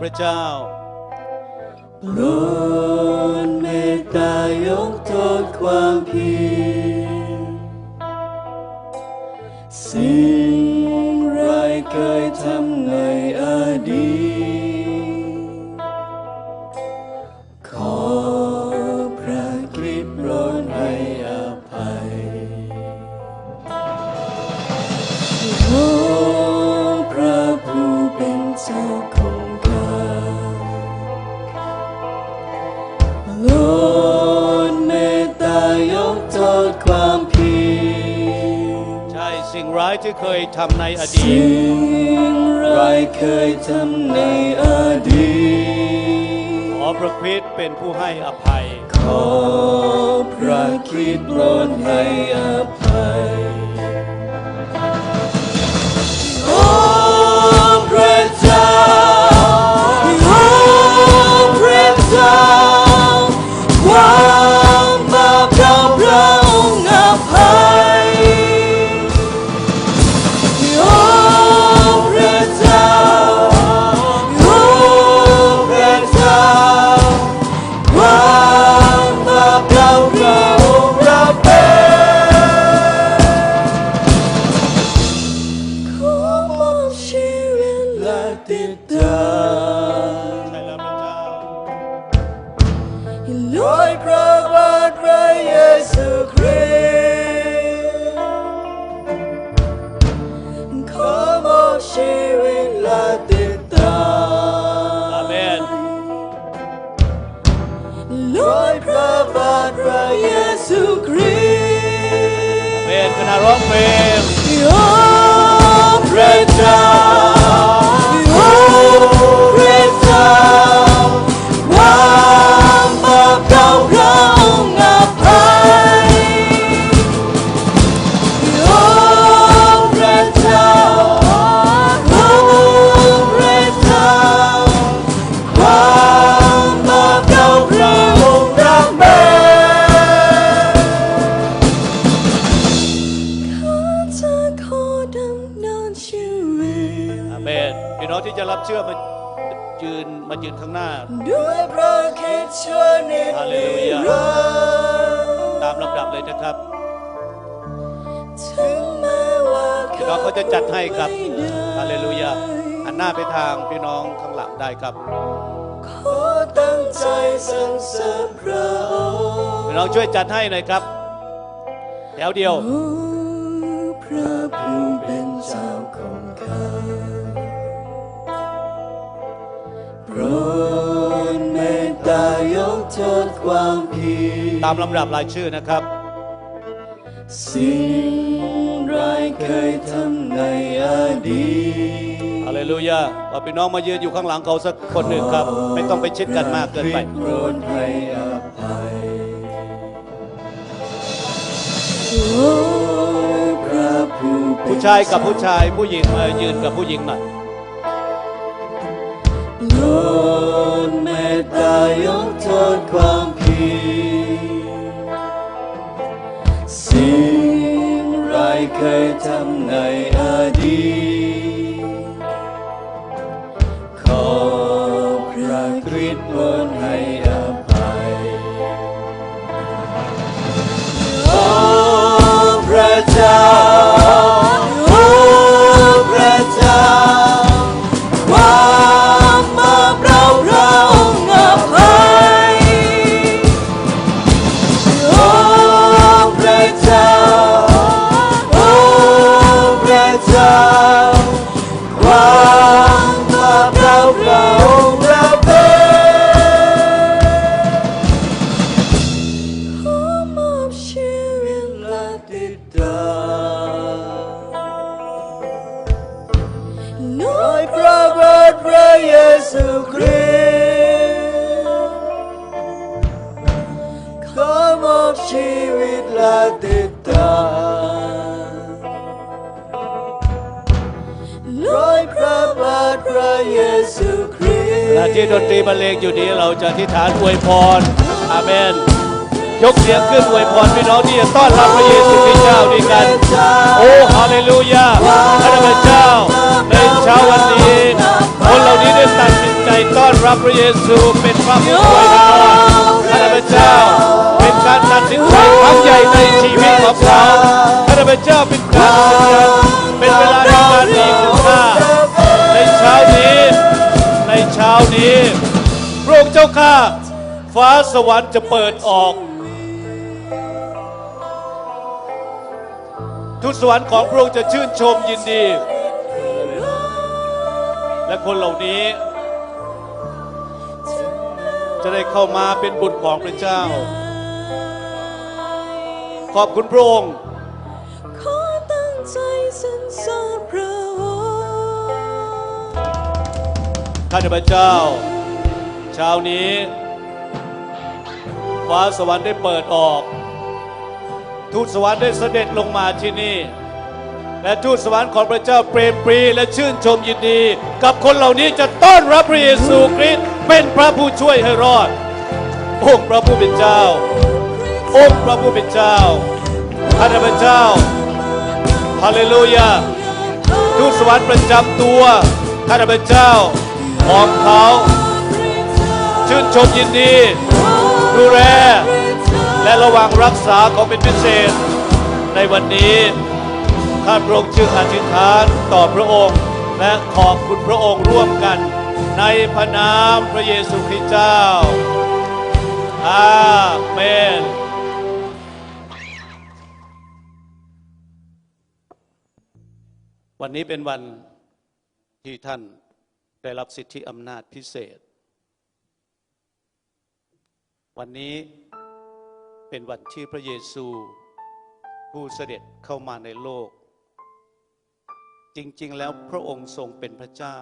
pronto ทำในอดีต สิ่งไรเคยทำในอดีต ขอพระคริสต์เป็นผู้ให้อภัย ครับ ขอตั้งใจสรรเสริญพระองค์เราช่วยจัดให้หน่อยครับ แถวเดียวพระผู้เป็นเจ้าของข้าโปรดเมตตายกโทษความผิดตามลำดับรายชื่อนะครับสิ่งร้ายเคยทำในอดีต เลลูยาเอาพี่น้องมายืนอยู่ข้างหลังเขาสักคนหนึ่งครับ ไม่ต้องไปชิดกันมากเกินไปโปรดให้อผู้ชายกับผู้ชายผู้หญิงมายืนกับผู้หญิงหน่อยโปรดเมตตายกโทษความผิดสิ่งไรเคยทำในอดีต รรเลงอยู่นี้เราจะทิฏฐานอวยพร อาเมน ยกเสียงขึ้นอวยพรพี่น้องที่จะต้อนรับพระเยซูคริสต์เจ้าด้วยกัน โอ้ฮาเลลูยาพระเจ้าในเช้าวันนี้คนเหล่านี้ได้ตัดสินใจต้อนรับพระเยซูเป็นพระผู้ช่วยพรพระเจ้าเป็นการตัดสินใจครั้งใหญ่ในชีวิตของเขาพระเจ้าเป็นการสัญญเป็นเวลาทำงานที่คุ้ค่าในเช้านี้ในเช้านี้ องค์เจ้าข้า ฟ้าสวรรค์จะเปิดออก ทุกสวรรค์ของพระองค์จะชื่นชมยินดี และคนเหล่านี้ จะได้เข้ามาเป็นบุตรของพระเจ้า ขอบคุณพระองค์ขอตั้งใจสรรเสริญพระองค์ข้าพเจ้าเช้านี้ ฟ้าสวรรค์ได้เปิดออก ทูตสวรรค์ได้เสด็จลงมาที่นี่ และทูตสวรรค์ของพระเจ้าเปรมปรีและชื่นชมยินดี กับคนเหล่านี้จะต้อนรับพระเยซูคริสต์เป็นพระผู้ช่วยให้รอด องค์พระผู้เป็นเจ้า องค์พระผู้เป็นเจ้าข้าเจ้าฮาเลลูยาทูตสวรรค์ประจำตัวข้าพเจ้าของเขา ชื่นชมยินดี ดูแลและระวังรักษาเขาเป็นพิเศษ ในวันนี้ข้าพระองค์จึงอธิษฐานต่อพระองค์ และขอบคุณพระองค์ร่วมกัน ในพระนามพระเยซูคริสต์เจ้า อาเมนวันนี้เป็นวันที่ท่านได้รับสิทธิอำนาจพิเศษ วันนี้เป็นวันที่พระเยซู ผู้เสด็จเข้ามาในโลก จริง ๆ แล้วพระองค์ทรงเป็นพระเจ้า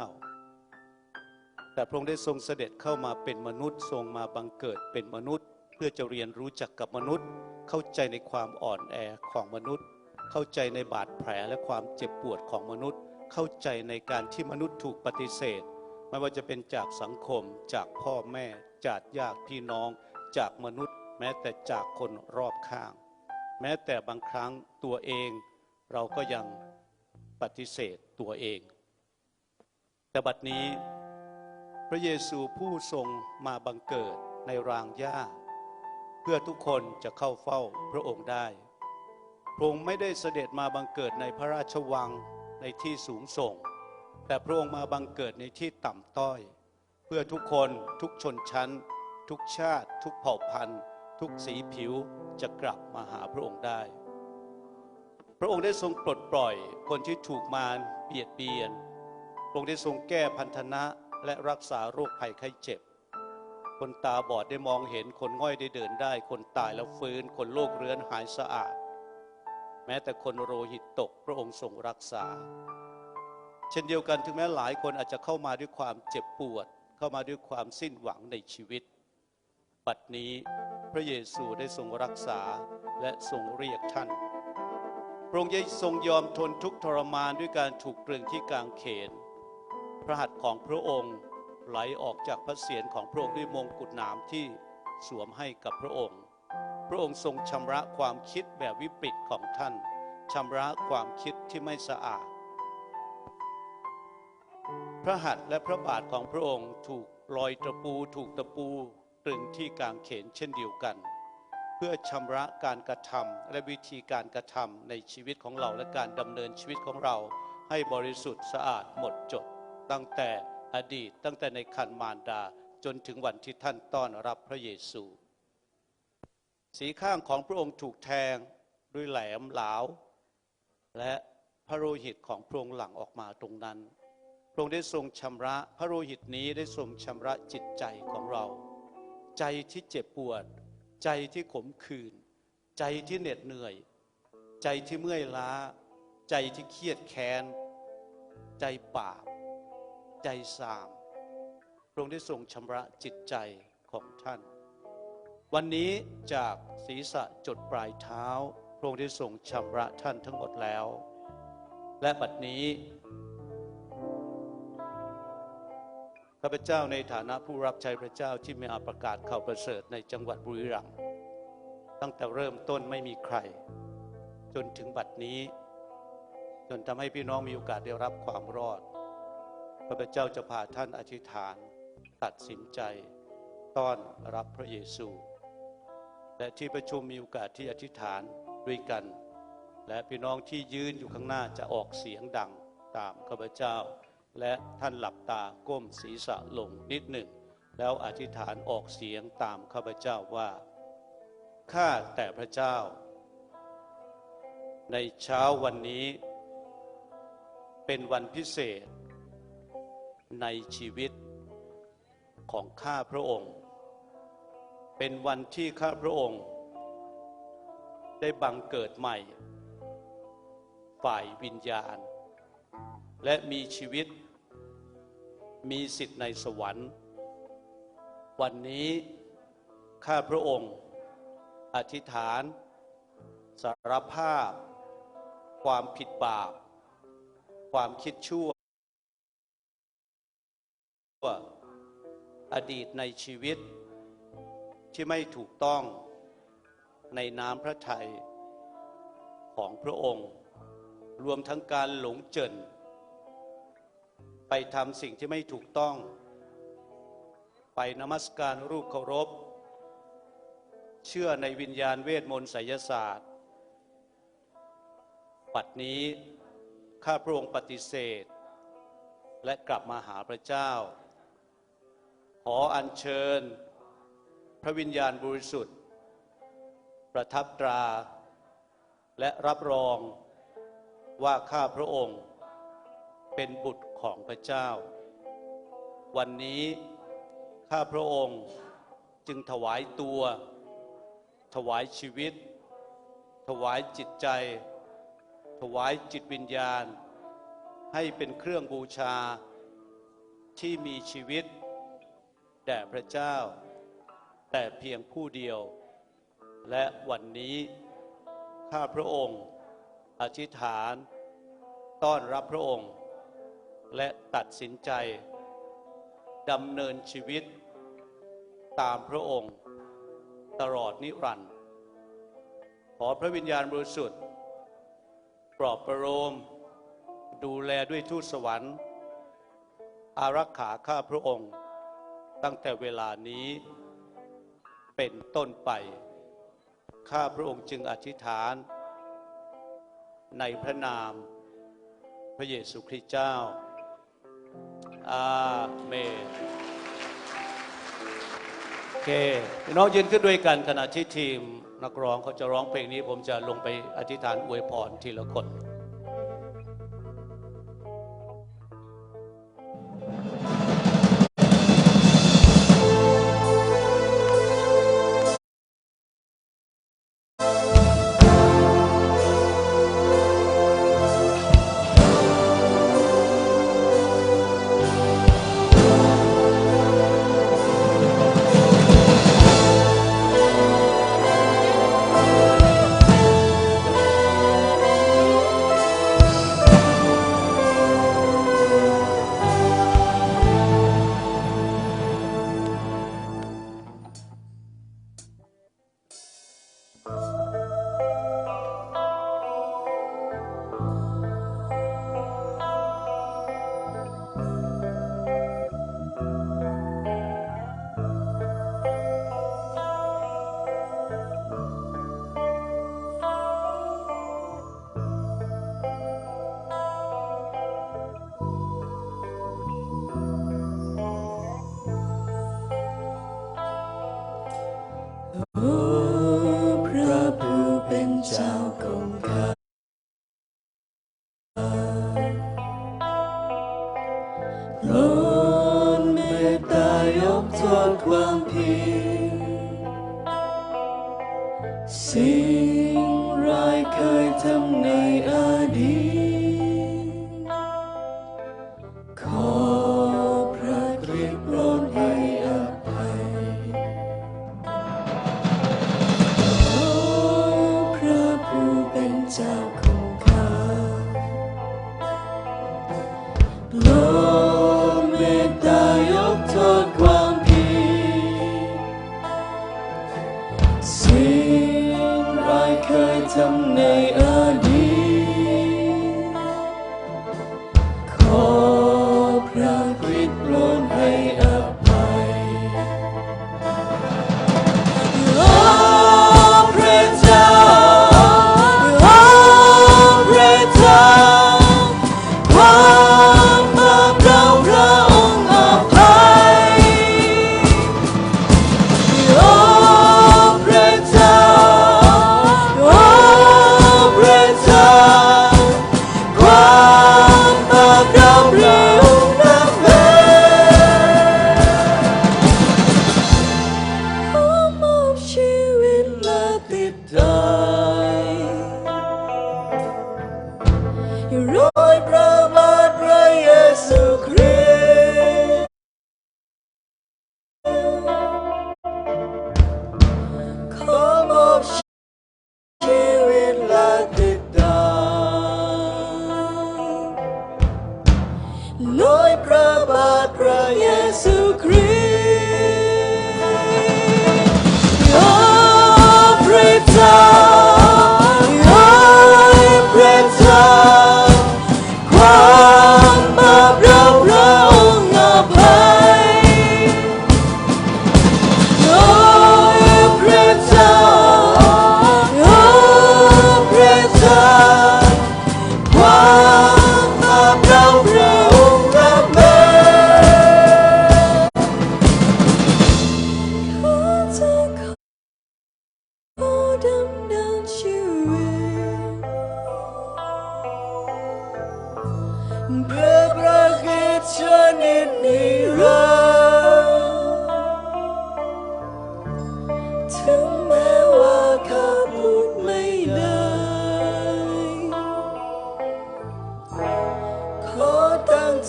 แต่พระองค์ได้ทรงเสด็จเข้ามาเป็นมนุษย์ทรงมาบังเกิดเป็นมนุษย์ เพื่อจะเรียนรู้จักกับมนุษย์ เข้าใจในความอ่อนแอของมนุษย์ เข้าใจในบาดแผลและความเจ็บปวดของมนุษย์ เข้าใจในการที่มนุษย์ถูกปฏิเสธ ไม่ว่าจะเป็นจากสังคมจากพ่อแม่จากญาติพี่น้อง จากมนุษย์ แม้แต่จากคนรอบข้าง แม้แต่บางครั้งตัวเองเราก็ยังปฏิเสธตัวเอง แต่บัดนี้ พระเยซูผู้ทรงมาบังเกิดในรางหญ้า เพื่อทุกคนจะเข้าเฝ้าพระองค์ได้พระองค์ไม่ได้เสด็จมาบังเกิดในพระราชวังในที่สูงส่ง แต่พระองค์มาบังเกิดในที่ต่ำต้อย เพื่อทุกคนทุกชนชั้น ทุกชาติ ทุกเผ่าพันธุ์ ทุกสีผิวจะกลับมาหาพระองค์ได้ พระองค์ได้ทรงปลดปล่อยคนที่ถูกมารเบียดเบียน พระองค์ได้ทรงแก้พันธนะและรักษาโรคภัยไข้เจ็บ คนตาบอดได้มองเห็น คนง่อยได้เดินได้ คนตายแล้วฟื้น คนโรคเรื้อนหายสะอาด แม้แต่คนโรหิตตกพระองค์ทรงรักษา เช่นเดียวกันถึงแม้หลายคนอาจจะเข้ามาด้วยความเจ็บปวด เข้ามาด้วยความสิ้นหวังในชีวิต บัดนี้พระเยซูได้ทรงรักษาและทรงเรียกท่าน พระองค์ได้ทรงยอมทนทุกทรมานด้วยการถูกตรึงที่กางเขน พระหัตถ์ของพระองค์ไหลออกจากพระเศียรของพระองค์ด้วยมงกุฎหนามที่สวมให้กับพระองค์ พระองค์ทรงชำระความคิดแบบวิปริตของท่าน ชำระความคิดที่ไม่สะอาด พระหัตถ์และพระบาทของพระองค์ถูกรอยตะปูถูกตะปู ตรึงที่กางเขนเช่นเดียวกัน เพื่อชำระการกระทำและวิธีการกระทำในชีวิตของเราและการดำเนินชีวิตของเรา ให้บริสุทธิ์สะอาดหมดจด ตั้งแต่อดีตตั้งแต่ในคันมารดาจนถึงวันที่ท่านต้อนรับพระเยซู สีข้างของพระองค์ถูกแทงด้วยแหลมหลาว และพระโลหิตของพระองค์หลั่งออกมาตรงนั้น พระองค์ได้ทรงชำระ พระโลหิตนี้ได้ทรงชำระจิตใจของเรา ใจที่เจ็บปวด ใจที่ขมขื่นใจที่เหน็ดเหนื่อย ใจที่เมื่อยล้า ใจที่เครียดแค้น ใจบาปใจสามพระองค์ได้ทรงชำระจิตใจของท่าน วันนี้จากศีรษะจดปลายเท้า พระองค์ได้ทรงชำระท่านทั้งหมดแล้ว และบัดนี้ ข้าพเจ้าในฐานะผู้รับใช้พระเจ้าที่มีอาประกาศข่าวประเสริฐในจังหวัดบุรีรัมย์ตั้งแต่เริ่มต้นไม่มีใคร จนถึงบัดนี้ จนทำให้พี่น้องมีโอกาสได้รับความรอดข้าพเจ้าจะพาท่านอธิษฐาน ตัดสินใจต้อนรับพระเยซู และที่ประชุมมีโอกาสที่อธิษฐานด้วยกัน และพี่น้องที่ยืนอยู่ข้างหน้าจะออกเสียงดังตามข้าพเจ้า และท่านหลับตาก้มศีรษะลงนิดหนึ่ง แล้วอธิษฐานออกเสียงตามข้าพเจ้าว่า ข้าแต่พระเจ้า ในเช้าวันนี้ เป็นวันพิเศษ ในชีวิตของข้าพระองค์ เป็นวันที่ข้าพระองค์ ได้บังเกิดใหม่ ฝ่ายวิญญาณ และมีชีวิต มีสิทธิ์ในสวรรค์ วันนี้ข้าพระองค์ อธิษฐาน สารภาพ ความผิดบาป ความคิดชั่ว อดีตในชีวิต ที่ไม่ถูกต้องในน้ำพระทัยของพระองค์ รวมทั้งการหลงเจิน ไปทำสิ่งที่ไม่ถูกต้อง ไปนมัสการรูปเคารพ เชื่อในวิญญาณเวทมนต์ไสยศาสตร์ ปัดนี้ข้าพระองค์ปฏิเสธ และกลับมาหาพระเจ้า ขออัญเชิญ พระวิญญาณบริสุทธิ์ ประทับตรา และรับรองว่าข้าพระองค์เป็นบุตร ของพระเจ้า วันนี้ข้าพระองค์จึงถวายตัว ถวายชีวิต ถวายจิตใจ ถวายจิตวิญญาณ ให้เป็นเครื่องบูชาที่มีชีวิต แด่พระเจ้า แต่เพียงผู้เดียว และวันนี้ข้าพระองค์อธิษฐาน ต้อนรับพระองค์ และตัดสินใจดำเนินชีวิตตามพระองค์ตลอดนิรันดร์ขอพระวิญญาณบริสุทธิ์ ปลอบประโลมดูแลด้วยทูตสวรรค์ อารักขาข้าพระองค์ ตั้งแต่เวลานี้เป็นต้นไป ข้าพระองค์จึงอธิษฐาน ในพระนามพระเยซูคริสต์เจ้า อาเมนโอเคพี่น้องยืนขึ้นด้วยกันขณะที่ทีมนักร้องเขาจะร้องเพลงนี้ ผมจะลงไปอธิษฐานอวยพรทีละคน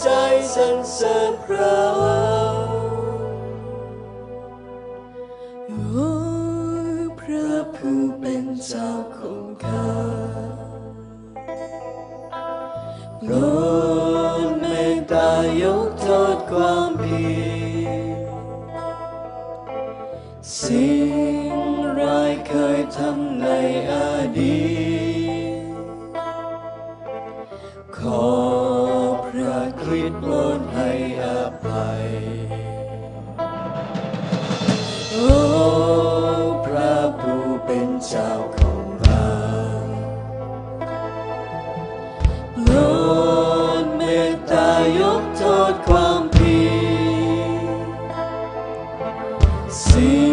ใจสรรเสริญพระ สิ่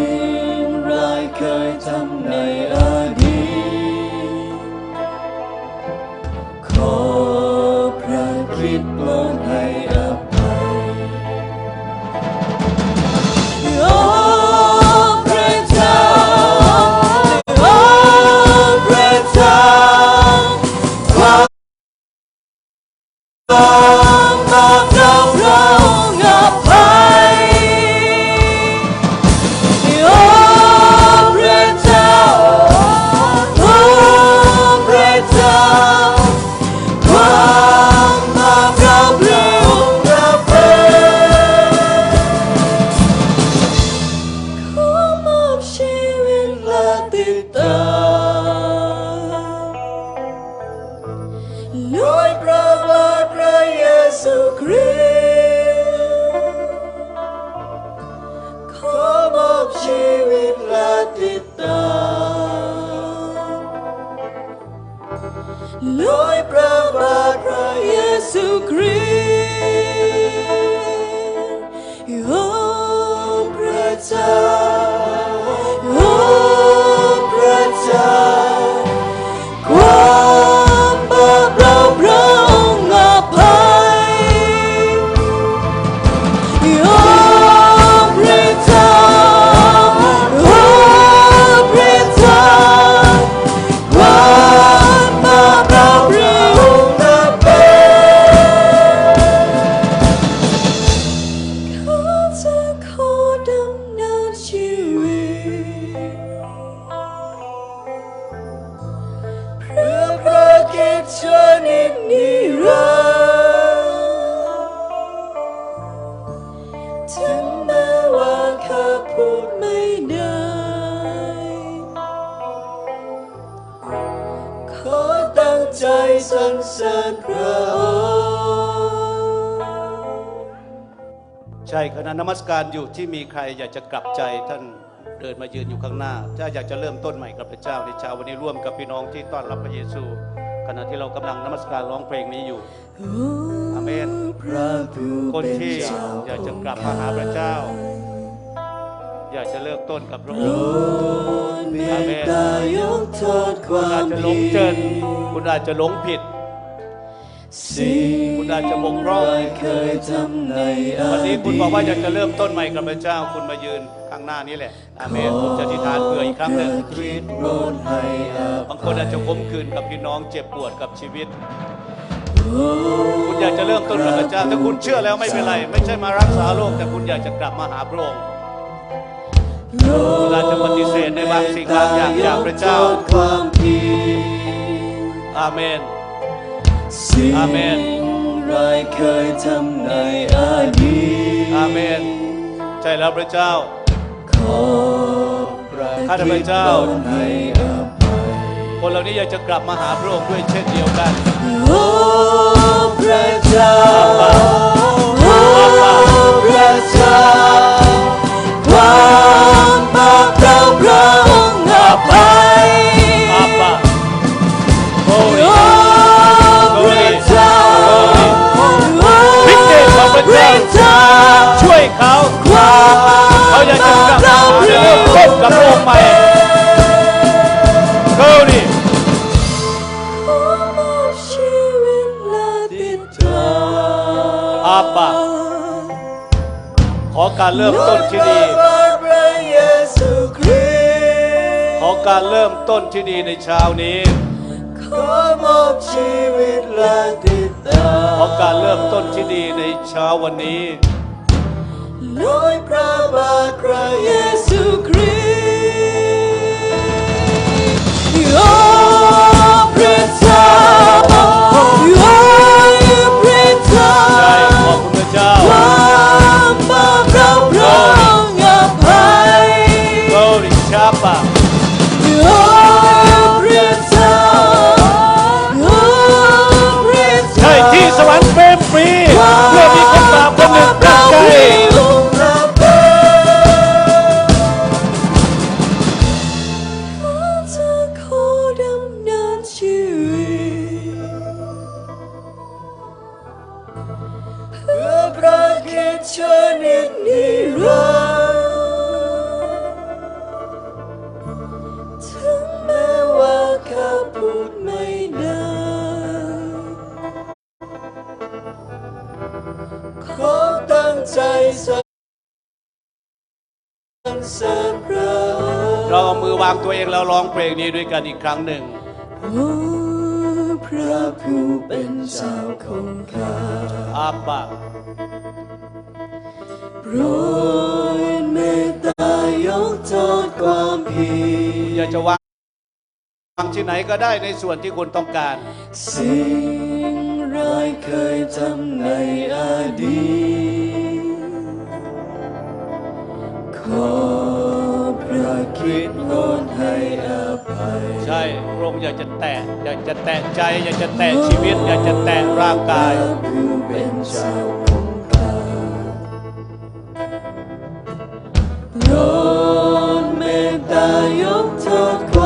ดตามด้วยพระบาทพระเยซูคริสต์ขอมอบชีวิตและติดตามด้วยพระบาทพระเยซูคริส การอยู่ที่มีใครอยากจะกลับใจท่านเดินมายืนอยู่ข้างหน้า ถ้าอยากจะเริ่มต้นใหม่กับพระเจ้าในเช้าวันนี้ร่วมกับพี่น้องที่ต้อนรับพระเยซู ขณะที่เรากำลังนมัสการร้องเพลงนี้อยู่อาเมนพระผู้คนเป็นที่เจ้าอยากจะกลับมาหาพระเจ้า อยากจะเริ่มต้นกับพระองค์เมตตายกโทษคคุณวาอาจมจะหลผิงดเจินคุณอาจจะหลงผิด สิ่งคุณอาจจะบกพร่องร้ายเคยทำในอวันนี้ดีตคุณบอกว่าอยากจะเริ่มต้นใหม่กับพระเจ้าคุณมายืนข้างหน้านี้แหละอาเมนผมจะอธิษฐานเผื่ออีกครั้งหนึ่งพะคริสต์โปรดให้อภัยบางคนอาจจะขมขื่นกับพี่น้องเจ็บปวดกับชีวิต คุณอยากจะเริ่มต้นกับพระเจ้าถ้าคุณเชื่อแล้วไม่เป็นไร ไม่ใช่มารักษาโรคแต่คุณอยากจะกลับมาหาพระองค์คุณอาจจะปฏิเสธในบางสิ่งบางอย่างจากพระเจ้าความผิดอาเมน สิ่งอาเมนร้ายเคยทำในอดีเมน ใช่แล้วพระเจ้า ขอพระข้าแต่พระเจ้าคริสต์โปรดให้อภัยคนเหล่านี้อยากจะกลับมาหาพระองค์ด้วยเช่นเดียวกัน โอ้พระเจ้า ใหม่เขาดิชีวิตและติดตาอาปาขอการเริ่มต้นที่ดีพระเยซูคริสต์ขอการเริ่มต้นที่ดีในเช้านี้ ขอมอบชีวิตและติดตามขอการเริ่มต้นที่ดีในเช้าวันนี้ด้วยพระบาทพระเยซูคริสต์ โแล้วร้องเพลงนี้ด้วยกันอีกครั้งหนึ่งโอ้พระผู้เป็นเจ้าของข้าอาปาโปรดเมตตายกโทษความผิดอยากจะวางวางที่ไหนก็ได้ในส่วนที่คุณต้องการ สิ่งร้ายเคยทำในอดีตขอพระคริสต์ โปรดให้อภัย ใช่พระองค์อยากจะแตะอยากจะแตะใจอยากจะแตะชีวิต อยากจะแตะร่างกายพระผู้เป็นเจ้าของข้าโปรดเมตตายกโทษ